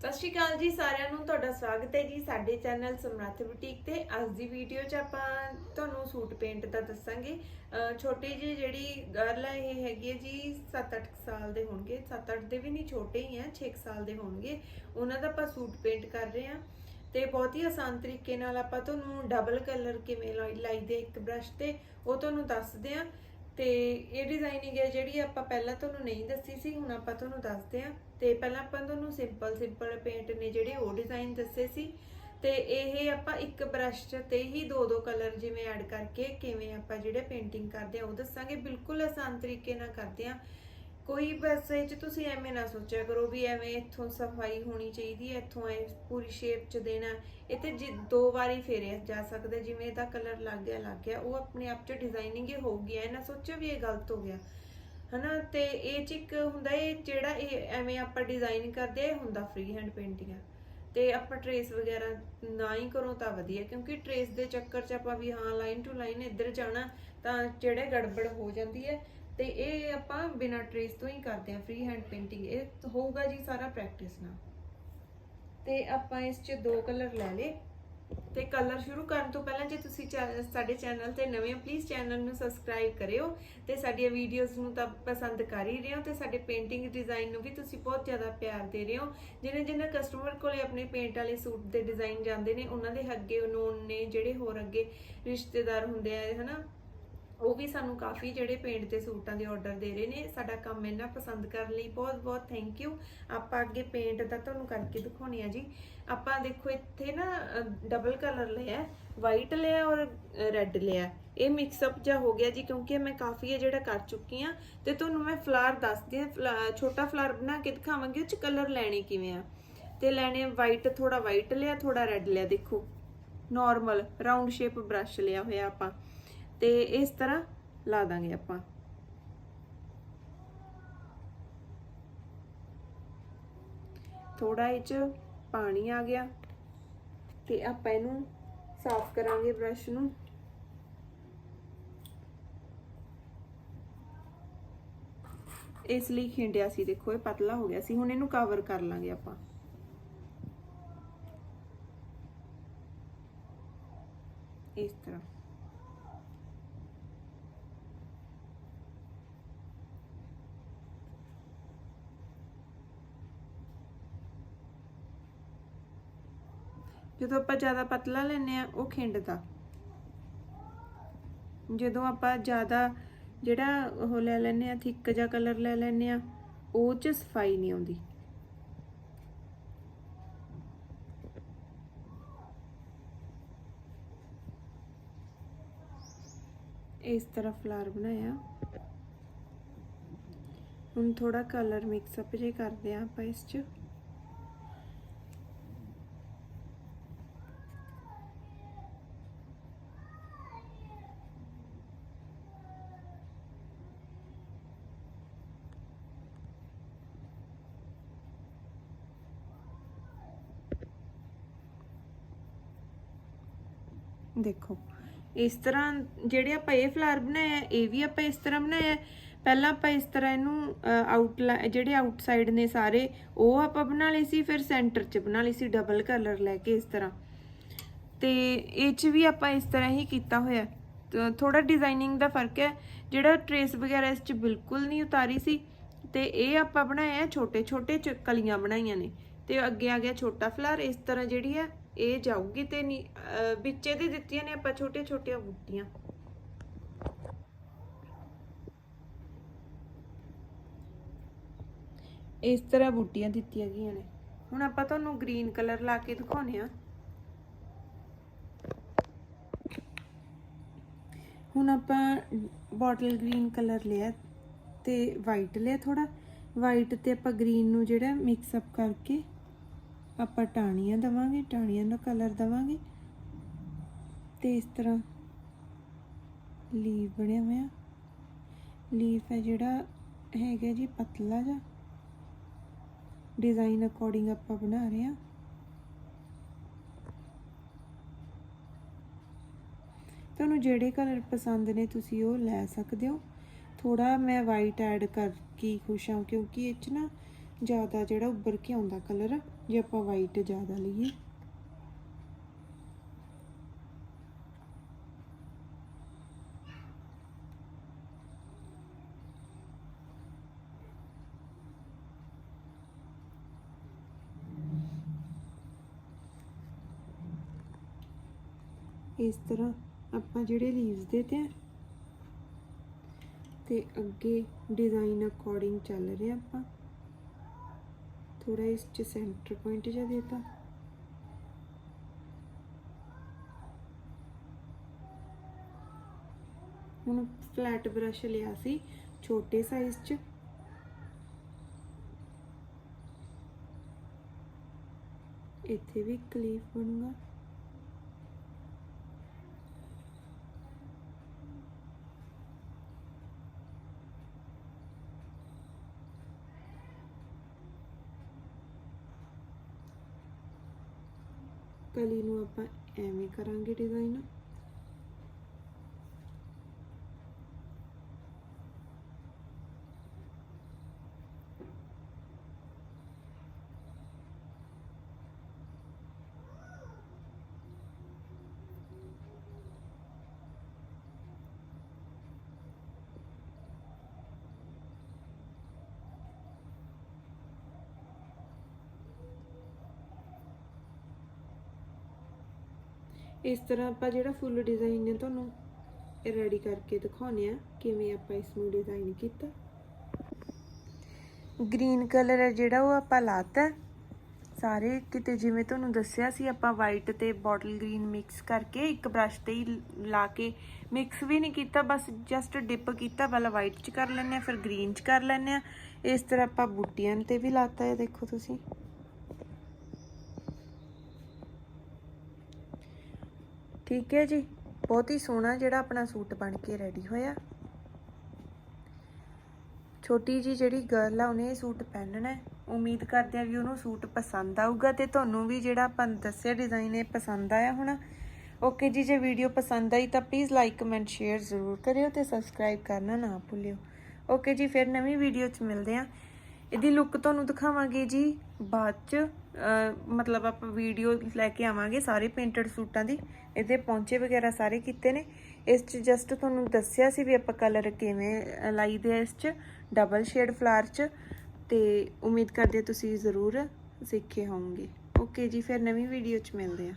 ਸਤਿ ਸ਼੍ਰੀ ਅਕਾਲ ਜੀ ਸਾਰਿਆਂ ਨੂੰ, ਤੁਹਾਡਾ ਸਵਾਗਤ ਹੈ ਜੀ ਸਾਡੇ ਚੈਨਲ ਸਮਰੱਥ ਬੁਟੀਕ ਤੇ। ਅੱਜ ਦੀ ਵੀਡੀਓ 'ਚ ਆਪਾਂ ਤੁਹਾਨੂੰ ਸੂਟ ਪੇਂਟ ਦਾ ਦੱਸਾਂਗੇ। ਛੋਟੀ ਜੀ ਜਿਹੜੀ ਗਰਲ ਹੈ ਇਹ ਹੈਗੀ ਹੈ ਜੀ 7-8 ਸਾਲ ਦੇ ਹੋਣਗੇ। 7-8 ਦੇ ਵੀ ਨਹੀਂ, ਛੋਟੇ ਹੀ ਆ 6 ਸਾਲ ਦੇ ਹੋਣਗੇ। ਉਹਨਾਂ ਦਾ ਆਪਾਂ ਸੂਟ ਪੇਂਟ ਕਰ ਰਹੇ ਹਾਂ। ਤੇ ਬਹੁਤ ਹੀ ਆਸਾਨ ਤਰੀਕੇ ਨਾਲ ਆਪਾਂ ਤੁਹਾਨੂੰ ਡਬਲ ਕਲਰ ਕਿਵੇਂ ਲਾਈਦੇ ਇੱਕ ਬ੍ਰਸ਼ ਤੇ, ਉਹ ਤੁਹਾਨੂੰ ਦੱਸਦੇ ਆ ਤੇ ਇਹ ਡਿਜ਼ਾਈਨਿੰਗ ਹੈ ਜਿਹੜੀ ਆਪਾਂ ਪਹਿਲਾਂ ਤੁਹਾਨੂੰ ਨਹੀਂ ਦੱਸੀ ਸੀ, ਹੁਣ ਆਪਾਂ ਤੁਹਾਨੂੰ ਦੱਸਦੇ ਆ ਤੇ ਪਹਿਲਾਂ ਆਪਾਂ ਤੁਹਾਨੂੰ ਸਿੰਪਲ ਸਿੰਪਲ ਪੇਂਟ ਨੇ ਜਿਹੜੇ ਉਹ ਡਿਜ਼ਾਈਨ ਦੱਸੇ ਸੀ। ਤੇ ਇਹ ਆਪਾਂ ਇੱਕ ਬ੍ਰਸ਼ ਤੇ ਹੀ ਦੋ ਦੋ ਕਲਰ ਜਿਵੇਂ ਐਡ ਕਰਕੇ ਕਿਵੇਂ ਆਪਾਂ ਜਿਹੜੇ ਪੇਂਟਿੰਗ ਕਰਦੇ ਆ ਉਹ ਦੱਸਾਂਗੇ। ਬਿਲਕੁਲ ਆਸਾਨ ਤਰੀਕੇ ਨਾਲ ਕਰਦੇ ਆ ਕੋਈ ਬਸ ਇਹ ਚ ਤੁਸੀਂ ਐਵੇਂ ਨਾ ਸੋਚਿਆ ਕਰੋ ਵੀ ਐਵੇਂ ਇੱਥੋਂ ਸਫ਼ਾਈ ਹੋਣੀ ਚਾਹੀਦੀ ਹੈ, ਇੱਥੋਂ ਐ ਪੂਰੀ ਸ਼ੇਪ ਚ ਦੇਣਾ ਇਹ ਤੇ ਜੀ- ਦੋ ਵਾਰੀ ਫੇਰਿਆ ਜਾ ਸਕਦਾ ਜਿਵੇਂ ਇਹਦਾ ਕਲਰ ਲੱਗ ਗਿਆ ਲੱਗ ਗਿਆ, ਉਹ ਆਪਣੇ ਆਪ ਚ ਡਿਜ਼ਾਈਨਿੰਗ ਹੀ ਹੋਊਗੀ ਐ ਨਾ ਸੋਚੋ ਵੀ ਇਹ ਗਲਤ ਹੋ ਗਿਆ? ਹਨਾ? ਤੇ ਇਹ ਚ ਇੱਕ ਹੁੰਦਾ ਇਹ ਜਿਹੜਾ ਇਹ ਐਵੇਂ ਆਪਾਂ ਡਿਜ਼ਾਈਨ ਕਰਦੇ ਆ ਇਹ ਹੁੰਦਾ ਫ੍ਰੀ ਹੈਂਡ ਪੇਂਟਿੰਗ ਤੇ ਆਪਾਂ ਟਰੇਸ ਵਗੈਰਾ ਨਾ ਹੀ ਕਰੋ ਤਾਂ ਵਧੀਆ, ਕਿਉਂਕਿ ਟਰੇਸ ਦੇ ਚੱਕਰ 'ਚ ਆਪਾਂ ਵੀ ਹਾਂ ਲਾਈਨ ਟੂ ਲਾਈਨ ਇੱਧਰ ਜਾਣਾ ਤਾਂ ਜਿਹੜੇ ਗੜਬੜ ਹੋ ਜਾਂਦੀ ਹੈ ਤੇ ਇਹ ਆਪਾਂ ਬਿਨਾਂ ਟਰੇਸ ਤੋਂ ਹੀ ਕਰਦੇ ਆ ਫ੍ਰੀ ਹੈਂਡ ਪੇਂਟਿੰਗ ਇਹ ਹੋਊਗਾ ਜੀ ਸਾਰਾ ਪ੍ਰੈਕਟਿਸ ਨਾਲ। ਤੇ ਆਪਾਂ ਇਸ 'ਚ ਦੋ ਕਲਰ ਲੈ ਲੇ ਤੇ ਕਲਰ ਸ਼ੁਰੂ ਕਰਨ ਤੋਂ ਪਹਿਲਾਂ ਜੇ ਤੁਸੀਂ ਚੈ- ਸਾਡੇ ਚੈਨਲ ਤੇ ਨਵੇਂ ਹੋ ਪਲੀਜ਼ ਚੈਨਲ ਨੂੰ ਸਬਸਕ੍ਰਾਈਬ ਕਰਿਓ। ਤੇ ਸਾਡੀਆਂ ਵੀਡੀਓਜ਼ ਨੂੰ ਤਾਂ ਪਸੰਦ ਕਰ ਹੀ ਰਹੇ ਹੋ ਤੇ ਸਾਡੇ ਪੇਂਟਿੰਗ ਡਿਜ਼ਾਈਨ ਨੂੰ ਵੀ ਤੁਸੀਂ ਬਹੁਤ ਜ਼ਿਆਦਾ ਪਿਆਰ ਦੇ ਰਹੇ ਹੋ। ਜਿਹਨੇ ਜਿਹਨੇ ਕਸਟਮਰ ਕੋਲੇ ਆਪਣੇ ਪੇਂਟ ਵਾਲੇ ਸੂਟ ਦੇ ਡਿਜ਼ਾਈਨ ਜਾਂਦੇ ਨੇ, ਉਹਨਾਂ ਦੇ ਅੱਗੇ ਨੋਨ ਨੇ ਜਿਹੜੇ ਹੋਰ ਅੱਗੇ ਰਿਸ਼ਤੇਦਾਰ ਹੁੰਦੇ ਆ, ਹਨਾ ਉਹ ਵੀ ਸਾਨੂੰ ਕਾਫੀ ਜਿਹੜੇ ਪੇਂਟ ਦੇ ਸੂਟਾਂ ਦੇ ਆਰਡਰ ਦੇ ਰਹੇ ਨੇ, ਸਾਡਾ ਕੰਮ ਇੰਨਾ ਪਸੰਦ ਕਰਨ ਲਈ ਬਹੁਤ ਬਹੁਤ ਥੈਂਕ ਯੂ ਆਪਾਂ ਅੱਗੇ ਪੇਂਟ ਦਾ ਤੁਹਾਨੂੰ ਕਰਕੇ ਦਿਖਾਉਣੀ ਆ ਜੀ। ਆਪਾਂ ਦੇਖੋ ਇੱਥੇ ਨਾ ਡਬਲ ਕਲਰ ਲਿਆ ਵਾਈਟ ਲਿਆ ਔਰ ਰੈੱਡ ਲਿਆ ਇਹ ਮਿਕਸ ਅਪ ਜਿਹਾ ਹੋ ਗਿਆ ਜੀ, ਕਿਉਂਕਿ ਮੈਂ ਕਾਫੀ ਹੈ ਜਿਹੜਾ ਕਰ ਚੁੱਕੀ ਆ ਤੇ ਤੁਹਾਨੂੰ ਮੈਂ ਫਲਾਰ ਦੱਸਦੀ ਆ ਛੋਟਾ ਫਲਾਰ ਬਣਾ ਕੇ ਦਿਖਾਵਾਂਗੀ, ਉਹ ਚ ਕਲਰ ਲੈਣੇ ਕਿਵੇਂ ਆ। ਤੇ ਲੈਣੇ ਵਾਈਟ ਥੋੜਾ ਵਾਈਟ ਲਿਆ ਥੋੜਾ ਰੈੱਡ ਲਿਆ, ਦੇਖੋ। ਨਾਰਮਲ ਰਾਉਂਡ ਸ਼ੇਪ ਬ੍ਰਸ਼ ਲਿਆ ਹੋਇਆ ਆਪਾਂ। ਤੇ ਇਸ ਤਰ੍ਹਾਂ ਲਾ ਦਾਂਗੇ ਆਪਾਂ। ਥੋੜਾ ਇਹ ਚ ਪਾਣੀ ਆ ਗਿਆ ਤੇ ਆਪਾਂ ਇਹਨੂੰ ਸਾਫ਼ ਕਰਾਂਗੇ ਬ੍ਰਸ਼ ਨੂੰ। ਇਸ ਲਈ ਖਿੰਡਿਆ ਸੀ, ਦੇਖੋ ਇਹ ਪਤਲਾ ਹੋ ਗਿਆ ਸੀ, ਹੁਣ ਇਹਨੂੰ ਕਵਰ ਕਰ ਲਾਂਗੇ ਆਪਾਂ ਇਸ ਤਰ੍ਹਾਂ ਜਦੋਂ ਆਪਾਂ ਜ਼ਿਆਦਾ ਪਤਲਾ ਲੈਨੇ ਆ ਉਹ ਖਿੰਡਦਾ ਜਦੋਂ ਆਪਾਂ ਜ਼ਿਆਦਾ ਜਿਹੜਾ ਉਹ ਲੈ ਲੈਨੇ ਆ ਥਿੱਕ ਜਿਹਾ ਕਲਰ ਲੈ ਲੈਨੇ ਆ ਉਹ ਚ ਸਫ਼ਾਈ ਨਹੀਂ ਆਉਂਦੀ। ਇਸ ਤਰ੍ਹਾਂ ਫਲਾਰ ਬਣਾਇਆ। ਹੁਣ ਥੋੜਾ ਕਲਰ ਮਿਕਸ ਅਪ ਜੇ ਕਰਦੇ ਆ ਆਪਾਂ ਇਸ ਚ। ਦੇਖੋ, ਇਸ ਤਰ੍ਹਾਂ ਜਿਹੜੇ ਆਪਾਂ ਇਹ ਫਲਾਰ ਬਣਾਏ ਆ, ਇਹ ਵੀ ਆਪਾਂ ਇਸ ਤਰ੍ਹਾਂ ਬਣਾਇਆ ਪਹਿਲਾਂ ਆਪਾਂ ਇਸ ਤਰ੍ਹਾਂ ਇਹਨੂੰ ਆਊਟ ਜਿਹੜੇ ਆਊਟਸਾਈਡ ਨੇ ਸਾਰੇ, ਉਹ ਆਪਾਂ ਬਣਾ ਲਏ ਸੀ, ਫਿਰ ਸੈਂਟਰ 'ਚ ਬਣਾ ਲਈ ਸੀ ਡਬਲ ਕਲਰ ਲੈ ਕੇ ਇਸ ਤਰ੍ਹਾਂ। ਤੇ ਇਹ 'ਚ ਵੀ ਆਪਾਂ ਇਸ ਤਰ੍ਹਾਂ ਹੀ ਕੀਤਾ ਹੋਇਆ ਥੋੜਾ ਡਿਜ਼ਾਈਨਿੰਗ ਦਾ ਫ਼ਰਕ ਹੈ। ਜਿਹੜਾ ਟਰੇਸ ਵਗੈਰਾ ਇਸ 'ਚ ਬਿਲਕੁਲ ਨਹੀਂ ਉਤਾਰੀ ਸੀ, ਤੇ ਇਹ ਆਪਾਂ ਬਣਾਇਆ ਛੋਟੇ ਛੋਟੇ ਚ ਕਲੀਆਂ ਬਣਾਈਆਂ ਨੇ। ਤੇ ਅੱਗੇ ਆ ਗਿਆ ਛੋਟਾ ਫਲਾਰ ਇਸ ਤਰ੍ਹਾਂ ਜਿਹੜੀ ਹੈ ਇਹ ਜਾਊਗੀ ਤੇ ਨੀ- ਅਹ ਵਿੱਚ ਦਿੱਤੀਆਂ ਨੇ ਆਪਾਂ ਛੋਟੇ ਛੋਟੀਆਂ ਬੂਟੀਆਂ। ਇਸ ਤਰ੍ਹਾਂ ਬੂਟੀਆਂ ਦਿੱਤੀਆਂ ਗਈਆਂ ਨੇ। ਹੁਣ ਆਪਾਂ ਤੁਹਾਨੂੰ ਗ੍ਰੀਨ ਕਲਰ ਲਾ ਕੇ ਦਿਖਾਉਨੇ ਆ ਹੁਣ ਆਪਾਂ ਬੋਟਲ ਗ੍ਰੀਨ ਕਲਰ ਲਿਆ ਤੇ ਵਾਈਟ ਲਿਆ ਥੋੜਾ ਵਾਈਟ ਤੇ ਆਪਾਂ ਗ੍ਰੀਨ ਨੂੰ ਜਿਹੜਾ ਮਿਕਸ ਅਪ ਕਰਕੇ ਆਪਾਂ ਟਾਣੀਆਂ ਦਵਾਂਗੇ ਟਾਣੀਆਂ ਦਾ ਕਲਰ ਦਵਾਂਗੇ। ਤੇ ਇਸ ਤਰ੍ਹਾਂ ਲੀਵ ਬਣਿਆ ਹੋਇਆ। ਲੀਫ ਹੈ ਜਿਹੜਾ ਹੈਗਾ ਜੀ ਪਤਲਾ ਜਿਹਾ। ਡਿਜ਼ਾਈਨ ਅਕੋਰਡਿੰਗ ਆਪਾਂ ਬਣਾ ਰਹੇ ਹਾਂ। ਤੁਹਾਨੂੰ ਜਿਹੜੇ ਕਲਰ ਪਸੰਦ ਨੇ ਤੁਸੀਂ ਉਹ ਲੈ ਸਕਦੇ ਹੋ। ਥੋੜਾ ਮੈਂ ਵਾਈਟ ਐਡ ਕਰਕੇ ਖੁਸ਼ ਹਾਂ ਕਿਉਂਕਿ ਇਹ ਚ ਨਾ ਜ਼ਿਆਦਾ ਜਿਹੜਾ ਉੱਭਰ ਕੇ ਆਉਂਦਾ ਕਲਰ ਜੇ ਆਪਾਂ ਵਾਈਟ ਜ਼ਿਆਦਾ ਲਈਏ। ਇਸ ਤਰ੍ਹਾਂ ਆਪਾਂ ਜਿਹੜੇ ਲੀਵਸ ਦੇ ਤੇ ਤੇ ਅੱਗੇ ਡਿਜ਼ਾਈਨ ਅਕੋਰਡਿੰਗ ਚੱਲ ਰਿਹਾ ਆਪਾਂ। ਥੋੜਾ ਇਸ ਚ ਸੈਂਟਰ ਪੁਆਇੰਟ ਜਿਹਾ ਦੇਤਾ। ਹੁਣ ਫਲੈਟ ਬ੍ਰਸ਼ ਲਿਆ ਸੀ, ਛੋਟੇ ਸਾਈਜ਼ ਚ। ਇੱਥੇ ਵੀ ਕਲੀਫ ਬਣੂਗਾ। ਕਲੀ ਨੂੰ ਆਪਾਂ ਐਵੇਂ ਕਰਾਂਗੇ ਡਿਜ਼ਾਈਨ ਇਸ ਤਰ੍ਹਾਂ ਆਪਾਂ ਜਿਹੜਾ ਫੁੱਲ ਡਿਜ਼ਾਈਨ ਨੇ ਤੁਹਾਨੂੰ ਰੈਡੀ ਕਰਕੇ ਦਿਖਾਉਨੇ ਆ ਕਿਵੇਂ ਆਪਾਂ ਇਸ ਨੂੰ ਡਿਜ਼ਾਈਨ ਕੀਤਾ। ਗ੍ਰੀਨ ਕਲਰ ਹੈ ਜਿਹੜਾ ਉਹ ਆਪਾਂ ਲਾਤਾ। ਸਾਰੇ ਕਿਤੇ ਜਿਵੇਂ ਤੁਹਾਨੂੰ ਦੱਸਿਆ ਸੀ, ਆਪਾਂ ਵਾਈਟ ਤੇ ਬੋਟਲ ਗ੍ਰੀਨ ਮਿਕਸ ਕਰਕੇ ਇੱਕ ਬ੍ਰਸ਼ ਤੇ ਹੀ ਲਾ ਕੇ ਮਿਕਸ ਵੀ ਨਹੀਂ ਕੀਤਾ, ਬਸ ਜਸਟ ਡਿਪ ਕੀਤਾ, ਪਹਿਲਾਂ ਵਾਈਟ ਚ ਕਰ ਲੈਂਦੇ ਆ ਫਿਰ ਗ੍ਰੀਨ ਚ ਕਰ ਲੈਂਦੇ ਆ ਇਸ ਤਰ੍ਹਾਂ ਆਪਾਂ ਬੂਟੀਆਂ ਤੇ ਵੀ ਲਾਤਾ ਹੈ, ਦੇਖੋ ਤੁਸੀਂ। ਠੀਕ ਹੈ ਜੀ, ਬਹੁਤ ਹੀ ਸੋਹਣਾ ਜਿਹੜਾ ਆਪਣਾ ਸੂਟ ਬਣ ਕੇ ਰੈਡੀ ਹੋਇਆ। ਛੋਟੀ ਜੀ ਜਿਹੜੀ ਗਰਲ ਆ, ਉਹਨੇ ਇਹ ਸੂਟ ਪਹਿਨਣਾ ਹੈ। ਉਮੀਦ ਕਰਦੇ ਆ ਵੀ ਉਹਨੂੰ ਸੂਟ ਪਸੰਦ ਆਊਗਾ ਤੇ ਤੁਹਾਨੂੰ ਵੀ ਜਿਹੜਾ ਆਪਾਂ ਦੱਸਿਆ ਡਿਜ਼ਾਈਨ ਇਹ ਪਸੰਦ ਆਇਆ ਹੋਣਾ। ਓਕੇ ਜੀ, ਜੇ ਵੀਡੀਓ ਪਸੰਦ ਆਈ ਤਾਂ ਪਲੀਜ਼ ਲਾਈਕ ਕਮੈਂਟ ਸ਼ੇਅਰ ਜ਼ਰੂਰ ਕਰਿਓ ਤੇ ਸਬਸਕ੍ਰਾਈਬ ਕਰਨਾ ਨਾ ਭੁੱਲਿਓ। ਓਕੇ ਜੀ, ਫਿਰ ਨਵੀਂ ਵੀਡੀਓ 'ਚ ਮਿਲਦੇ ਆ ਇਹਦੀ ਲੁੱਕ ਤੁਹਾਨੂੰ ਦਿਖਾਵਾਂਗੇ ਜੀ, ਬਾਅਦ 'ਚ ਮਤਲਬ ਆਪਾਂ ਵੀਡੀਓ ਲੈ ਕੇ ਆਵਾਂਗੇ ਸਾਰੇ ਪੇਂਟਡ ਸੂਟਾਂ ਦੀ। ਇਹਦੇ ਪੌਂਚੇ ਵਗੈਰਾ ਸਾਰੇ ਕੀਤੇ ਨੇ। ਇਸ 'ਚ ਜਸਟ ਤੁਹਾਨੂੰ ਦੱਸਿਆ ਸੀ ਵੀ ਆਪਾਂ ਕਲਰ ਕਿਵੇਂ ਲਾਈਦੇ ਆ ਇਸ 'ਚ। ਡਬਲ ਸ਼ੇਡ ਫਲਾਰ 'ਚ। ਤੇ ਉਮੀਦ ਕਰਦੇ ਤੁਸੀਂ ਜ਼ਰੂਰ ਸਿੱਖੇ ਹੋਵੋਗੇ। ਓਕੇ ਜੀ, ਫਿਰ ਨਵੀਂ ਵੀਡੀਓ 'ਚ ਮਿਲਦੇ ਆ